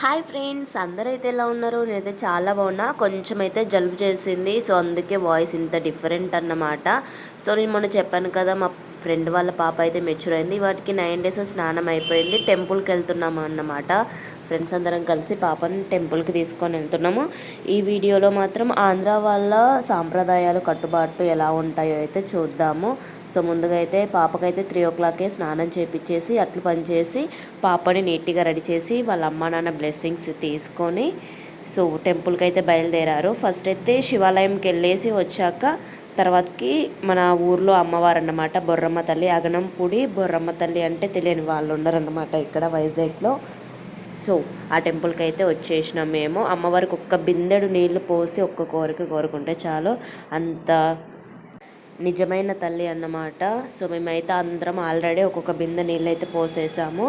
Hi friends అందరైతే ఎలా ఉన్నారు? నేనైతే చాలా బాగున్నా. కొంచెం అయితే జలుబు చేసింది సో అందుకే వాయిస్ ఇంత డిఫరెంట్ అన్నమాట. సో నేను మొన్న చెప్పాను కదా మా ఫ్రెండ్ వాళ్ళ పాప అయితే మెచ్యూర్ అయింది. వాటికి నైన్ డేస్ స్నానం అయిపోయింది. టెంపుల్కి వెళ్తున్నాము అన్నమాట ఫ్రెండ్స్ అందరం కలిసి పాపని టెంపుల్కి తీసుకొని వెళ్తున్నాము. ఈ వీడియోలో మాత్రం ఆంధ్ర వాళ్ళ సాంప్రదాయాలు కట్టుబాట్లు ఎలా ఉంటాయో అయితే చూద్దాము. సో ముందుగా అయితే పాపకైతే త్రీ ఓ క్లాకే స్నానం చేపించేసి అట్లు పనిచేసి పాపని నీట్గా రెడీ చేసి వాళ్ళ అమ్మ నాన్న బ్లెస్సింగ్స్ తీసుకొని సో టెంపుల్కి అయితే బయలుదేరారు. ఫస్ట్ అయితే శివాలయంకి వెళ్ళేసి వచ్చాక తర్వాతకి మన ఊర్లో అమ్మవారు అన్నమాట బొర్రమ్మ తల్లి అగనంపూడి బొర్రమ్మ తల్లి అంటే తెలియని వాళ్ళు ఉండరు అన్నమాట ఇక్కడ వైజాగ్లో. సో ఆ టెంపుల్కి అయితే వచ్చేసినాం మేము. అమ్మవారికి ఒక్క బిందెడు నీళ్ళు పోసి ఒక్క కోరిక కోరుకుంటే చాలు. అంత నిజమైన తల్లి అన్నమాట. సో మేమైతే అందరం ఆల్రెడీ ఒక్కొక్క బిందె నీళ్ళు అయితే పోసేసాము.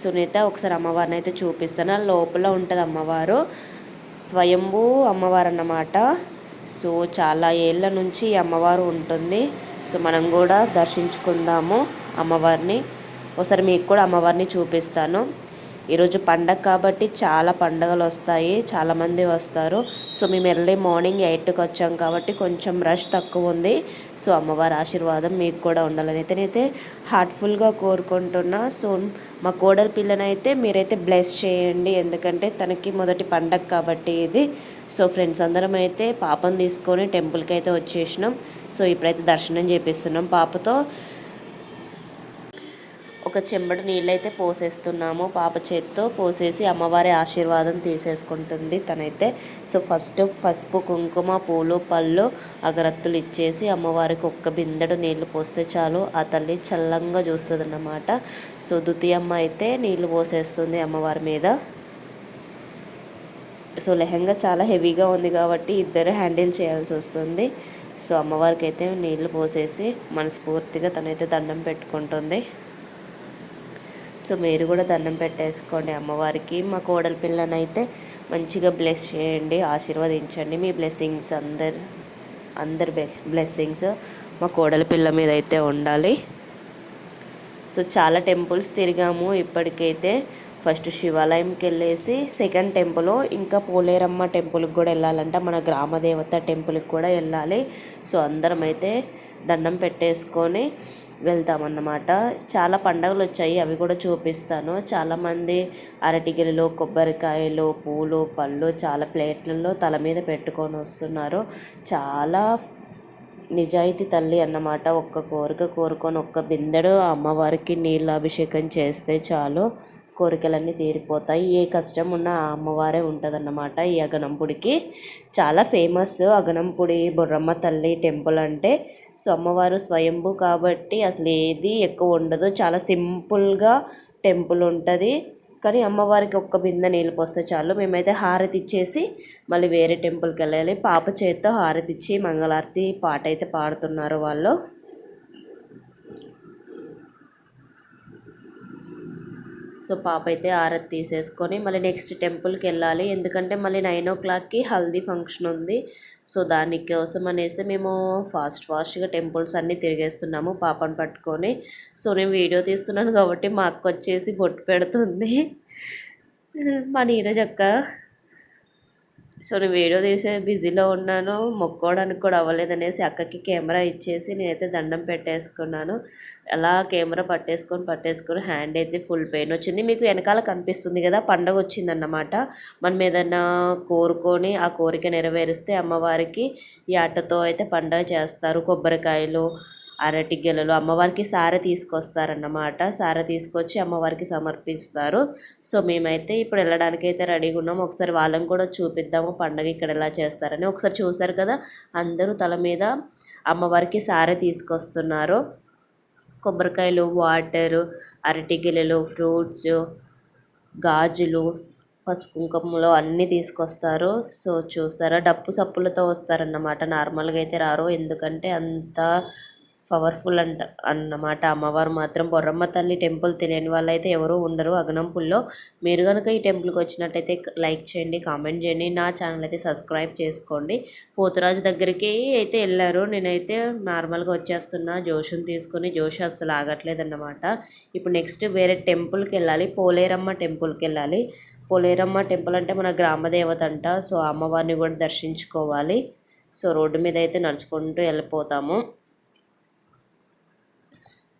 సునీత ఒకసారి అమ్మవారిని అయితే చూపిస్తాను లోపల ఉంటుంది అమ్మవారు. స్వయంభూ అమ్మవారు అన్నమాట. సో చాలా ఏళ్ళ నుంచి ఈ అమ్మవారు ఉంటుంది. సో మనం కూడా దర్శించుకుందాము అమ్మవారిని. ఒకసారి మీకు కూడా అమ్మవారిని చూపిస్తాను. ఈరోజు పండగ కాబట్టి చాలా పండగలు వస్తాయి చాలామంది వస్తారు. సో మేము ఎర్లీ మార్నింగ్ ఎయిట్కి వచ్చాం కాబట్టి కొంచెం రష్ తక్కువ ఉంది. సో అమ్మవారి ఆశీర్వాదం మీకు కూడా ఉండాలని అయితే నేనైతే హార్ట్ఫుల్గా కోరుకుంటున్నా. సో మా కోడలి పిల్లనైతే మీరైతే బ్లెస్ చేయండి. ఎందుకంటే తనకి మొదటి పండగ కాబట్టి ఇది. సో ఫ్రెండ్స్ అందరం అయితే పాపను తీసుకొని టెంపుల్కి అయితే వచ్చేసినాం. సో ఇప్పుడైతే దర్శనం చేపిస్తున్నాం పాపతో. ఒక చెంబడు నీళ్ళైతే పోసేస్తున్నాము. పాప చేత్తో పోసేసి అమ్మవారి ఆశీర్వాదం తీసేసుకుంటుంది తనైతే. సో ఫస్ట్ పసుపు కుంకుమ పూలు పళ్ళు అగరత్తులు ఇచ్చేసి అమ్మవారికి ఒక్క బిందెడు నీళ్ళు పోస్తే చాలు. ఆ తల్లి చల్లంగా చూస్తుంది అన్నమాట సో ద్వితీయమ్మ అయితే నీళ్ళు పోసేస్తుంది అమ్మవారి మీద. సో లెహంగా చాలా హెవీగా ఉంది కాబట్టి ఇద్దరు హ్యాండిల్ చేయాల్సి వస్తుంది. సో అమ్మవారికి అయితే నీళ్ళు పోసేసి మనస్ఫూర్తిగా తనైతే దండం పెట్టుకుంటుంది. సో మీరు కూడా దండం పెట్టేసుకోండి అమ్మవారికి. మా కోడలి పిల్లనైతే మంచిగా బ్లెస్ చేయండి ఆశీర్వదించండి. మీ బ్లెస్సింగ్స్ అందరు అందరి బ్లెస్సింగ్స్ మా కోడలి పిల్ల మీద అయితే ఉండాలి. సో చాలా టెంపుల్స్ తిరిగాము ఇప్పటికైతే. ఫస్ట్ శివాలయంకి వెళ్ళేసి సెకండ్ టెంపుల్ ఇంకా పోలేరమ్మ టెంపుల్కి కూడా వెళ్ళాలంట. మన గ్రామదేవత టెంపుల్కి కూడా వెళ్ళాలి. సో అందరం అయితే దండం పెట్టేసుకొని వెళ్తామన్నమాట. చాలా పండగలు వచ్చాయి అవి కూడా చూపిస్తాను. చాలామంది అరటిగిరిలో కొబ్బరికాయలు పూలు పళ్ళు చాలా ప్లేట్లలో తల మీద పెట్టుకొని వస్తున్నారు. చాలా నిజాయితీ తల్లి అన్నమాట. ఒక్క కోరిక కోరుకొని ఒక్క బిందెడు అమ్మవారికి నీళ్ళ అభిషేకం చేస్తే చాలు. కోరికలన్నీ తీరిపోతాయి. ఏ కష్టం ఉన్నా ఆ అమ్మవారే ఉంటుందన్నమాట. ఈ అగనంపుడికి చాలా ఫేమస్. అగనంపుడి బుర్రమ్మ తల్లి టెంపుల్ అంటే సో అమ్మవారు స్వయంభు కాబట్టి అసలు ఏది ఎక్కువ ఉండదు. చాలా సింపుల్గా టెంపుల్ ఉంటుంది. కానీ అమ్మవారికి ఒక్క బిందె నీళ్ళు పోస్తే చాలు. మేమైతే హారతి ఇచ్చేసి మళ్ళీ వేరే టెంపుల్కి వెళ్ళాలి. పాప చేత్తో హారతి ఇచ్చి మంగళారతి పాట అయితే పాడుతున్నారు వాళ్ళు. సో పాప అయితే ఆరతి తీసేసుకొని మళ్ళీ నెక్స్ట్ టెంపుల్కి వెళ్ళాలి. ఎందుకంటే మళ్ళీ నైన్ ఓ క్లాక్కి హల్దీ ఫంక్షన్ ఉంది. సో దానికోసం అనేసి మేము ఫాస్ట్ ఫాస్ట్గా టెంపుల్స్ అన్నీ తిరిగేస్తున్నాము పాపను పట్టుకొని. సో నేను వీడియో తీస్తున్నాను కాబట్టి మా అక్క వచ్చేసి బొట్టు పెడుతుంది. మా నీరజ్ అక్క సో నేను వీడియో తీసే బిజీలో ఉన్నాను మొక్కోవడానికి కూడా అవ్వలేదనేసి అక్కకి కెమెరా ఇచ్చేసి నేనైతే దండం పెట్టేసుకున్నాను. అలా కెమెరా పట్టేసుకొని పట్టేసుకొని హ్యాండ్ అయితే ఫుల్ పెయిన్ వచ్చింది. మీకు వెనకాల కనిపిస్తుంది కదా పండగ వచ్చిందన్నమాట. మనం ఏదైనా కోరుకొని ఆ కోరిక నెరవేరిస్తే అమ్మవారికి ఈ ఆటతో అయితే పండగ చేస్తారు. కొబ్బరికాయలు అరటి గెలలు అమ్మవారికి సార తీసుకొస్తారన్నమాట. సార తీసుకొచ్చి అమ్మవారికి సమర్పిస్తారు. సో మేమైతే ఇప్పుడు వెళ్ళడానికి అయితే రెడీగా ఉన్నాం. ఒకసారి వాళ్ళని కూడా చూపిద్దాము. పండగ ఇక్కడ ఎలా చేస్తారని. ఒకసారి చూసారు కదా అందరూ తల మీద అమ్మవారికి సార తీసుకొస్తున్నారు. కొబ్బరికాయలు వాటరు అరటి గిలెలు ఫ్రూట్స్ గాజులు పసుపు కుంకుమలో అన్నీ తీసుకొస్తారు. సో చూస్తారా డప్పు సప్పులతో వస్తారన్నమాట. నార్మల్గా అయితే రారు. ఎందుకంటే అంత పవర్ఫుల్ అంట అన్నమాట. అమ్మవారు మాత్రం బొర్రమ్మ తల్లి టెంపుల్ తెలియని వాళ్ళైతే ఎవరూ ఉండరు. అగనంపుల్లో మీరు కనుక ఈ టెంపుల్కి వచ్చినట్టయితే లైక్ చేయండి కామెంట్ చేయండి. నా ఛానల్ అయితే సబ్స్క్రైబ్ చేసుకోండి. పోతురాజు దగ్గరికి అయితే వెళ్ళారు నేనైతే నార్మల్గా వచ్చేస్తున్నా. జోషుని తీసుకొని జోష్ అస్సలు ఆగట్లేదు అన్నమాట ఇప్పుడు నెక్స్ట్ వేరే టెంపుల్కి వెళ్ళాలి. పోలేరమ్మ టెంపుల్కి వెళ్ళాలి. పోలేరమ్మ టెంపుల్ అంటే మన గ్రామ దేవత అంట. సో అమ్మవారిని కూడా దర్శించుకోవాలి. సో రోడ్డు మీద అయితే నడుచుకుంటూ వెళ్ళిపోతాము.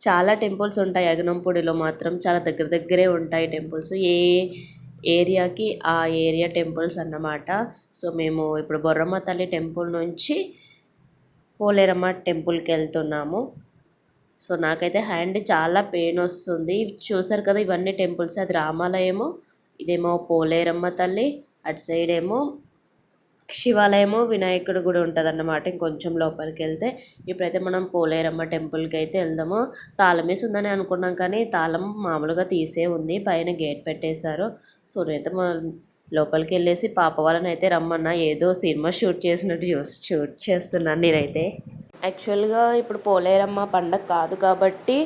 చాలా టెంపుల్స్ ఉంటాయి. అగనంపూడిలో మాత్రం చాలా దగ్గర దగ్గరే ఉంటాయి టెంపుల్స్. ఏ ఏరియాకి ఆ ఏరియా టెంపుల్స్ అన్నమాట. సో మేము ఇప్పుడు బొర్రమ్మ తల్లి టెంపుల్ నుంచి పోలేరమ్మ టెంపుల్కి వెళ్తున్నాము. సో నాకైతే హ్యాండ్ చాలా పెయిన్ వస్తుంది. చూసారు కదా ఇవన్నీ టెంపుల్స్. అది రామాలయము ఇదేమో పోలేరమ్మ తల్లి అటు సైడ్ ఏమో శివాలయము వినాయకుడు కూడా ఉంటుంది అన్నమాట ఇంకొంచెం లోపలికి వెళ్తే ఇప్పుడైతే మనం పోలేరమ్మ టెంపుల్కి అయితే వెళ్దాము. తాళం వేసి ఉందని అనుకున్నాం కానీ తాళం మామూలుగా తీసే ఉంది. పైన గేట్ పెట్టేశారు. సో నేనైతే మా లోపలికి వెళ్ళేసి పాప వాళ్ళని అయితే రమ్మన్నా ఏదో సినిమా షూట్ చేసినట్టు చూసి షూట్ చేస్తున్నాను నేనైతే. యాక్చువల్గా ఇప్పుడు పోలేరమ్మ పండగ కాదు కాబట్టి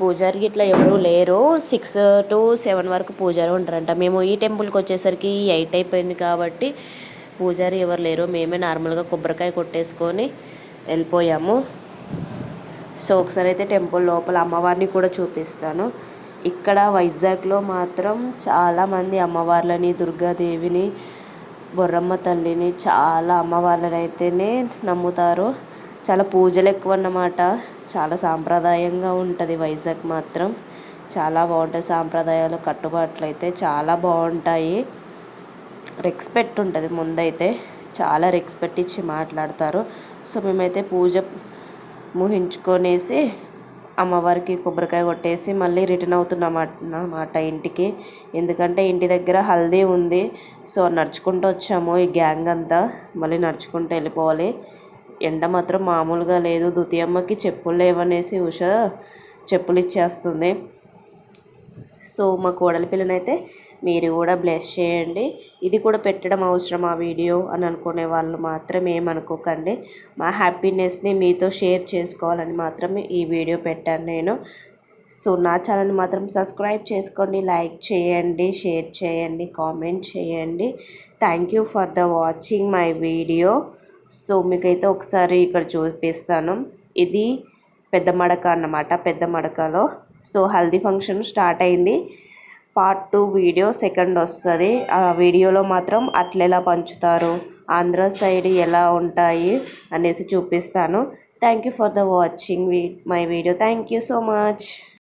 పూజారి ఇట్లా ఎవరూ లేరు. సిక్స్ టు సెవెన్ వరకు పూజారి ఉంటారంట. మేము ఈ టెంపుల్కి వచ్చేసరికి ఎయిట్ అయిపోయింది కాబట్టి పూజారి ఎవరు లేరు మేమే నార్మల్గా కొబ్బరికాయ కొట్టేసుకొని వెళ్ళిపోయాము. సో ఒకసారి అయితే టెంపుల్ లోపల అమ్మవారిని కూడా చూపిస్తాను. ఇక్కడ వైజాగ్లో మాత్రం చాలామంది అమ్మవార్లని దుర్గాదేవిని బొర్రమ్మ తల్లిని చాలా అమ్మవార్లని అయితేనే నమ్ముతారు. చాలా పూజలు ఎక్కువ అన్నమాట చాలా సాంప్రదాయంగా ఉంటుంది వైజాగ్ మాత్రం. చాలా బాగుంటాయి సాంప్రదాయాలు కట్టుబాట్లు అయితే చాలా బాగుంటాయి. రెస్పెక్ట్ ఉంటుంది. ముందైతే చాలా రెస్పెక్ట్ ఇచ్చి మాట్లాడతారు. సో మేమైతే పూజ ముహించుకొనేసి అమ్మవారికి కొబ్బరికాయ కొట్టేసి మళ్ళీ రిటర్న్ అవుతున్నామాట అన్నమాట ఇంటికి. ఎందుకంటే ఇంటి దగ్గర హల్దీ ఉంది. సో నడుచుకుంటూ వచ్చాము. ఈ గ్యాంగ్ అంతా మళ్ళీ నడుచుకుంటూ వెళ్ళిపోవాలి. ఎండ మాత్రం మామూలుగా లేదు. ద్వితీయమ్మకి చెప్పులు లేవనేసి ఉష చెప్పులు ఇచ్చేస్తుంది. సో మా కోడలి పిల్లనైతే మీరు కూడా బ్లెస్ చేయండి. ఇది కూడా పెట్టడం అవసరం ఆ వీడియో అని అనుకునే వాళ్ళు మాత్రం ఏమనుకోకండి. మా హ్యాపీనెస్ని మీతో షేర్ చేసుకోవాలని మాత్రం ఈ వీడియో పెట్టాను నేను. సో నా ఛానల్ని మాత్రం సబ్స్క్రైబ్ చేసుకోండి లైక్ చేయండి షేర్ చేయండి కామెంట్ చేయండి. Thank you for the watching my video so మీకైతే ఒకసారి ఇక్కడ చూపిస్తాను. ఇది పెద్ద మడక అన్నమాట పెద్ద మడకలో. సో హల్దీ ఫంక్షన్ స్టార్ట్ అయింది. పార్ట్ టూ వీడియో సెకండ్ వస్తుంది. ఆ వీడియోలో మాత్రం అట్లెలా పంచుతారు ఆంధ్ర సైడ్ ఎలా ఉంటాయి అనేసి చూపిస్తాను. Thank you for the watching my video. Thank you so much.